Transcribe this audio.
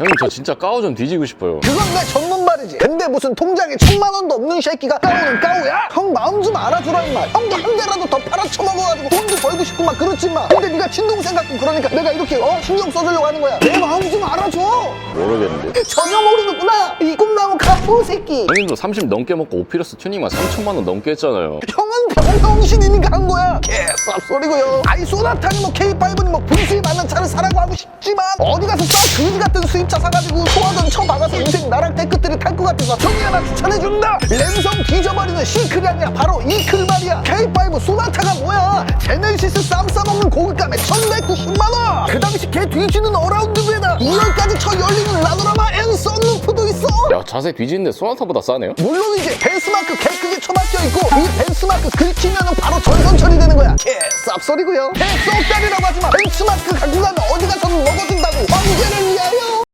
형님 저 진짜 까오 좀 뒤지고 싶어요. 그건 내 전문 말이지. 근데 무슨 통장에 천만 원도 없는 새끼가 까우는 까우야? 형 마음 좀 알아주라 임마. 형도 한 대라도 더 팔아쳐 먹어가지고 돈도 벌고 싶고 막 그렇지 마. 근데 네가 친동생 같고 그러니까 내가 이렇게 어 신경 써주려고 하는 거야. 내 마음 좀 알아줘. 모르겠는데. 전혀 모르는구나. 이 꿈나무 가포 새끼. 형님도 30 넘게 먹고 오피러스 튜닝만 3천만 원 넘게 했잖아요. 형은 병성신이니까 한 거야. 개쌉소리고요. 아이 소나타니 뭐 K5니 뭐 차를 사라고 하고 싶지만 어디 가서 싸 그지 같은 수입차 사가지고 소화전 쳐박아서 인생 나랑 태끝들이 탈 것 같아서 형이 하나 추천해준다. 램성 뒤져버리는 시클이 아니라 바로 이클 말이야. K5 소나타가 뭐야? 제네시스 쌈 싸먹는 고급감에 1190만 원. 그 당시 개 뒤지는 어라운드에다 2열까지 쳐 열리는 라노라마 앤 썬루프도 있어. 야 자세 뒤지는데 소나타보다 싸네요? 물론 이제 벤스마크 개 크게 처박혀 있고 이 벤스마크 긁히면은 바로 전선 처리되는 거야 개 쌉소리고요 개 쏙다리라고 하지만 벤스마크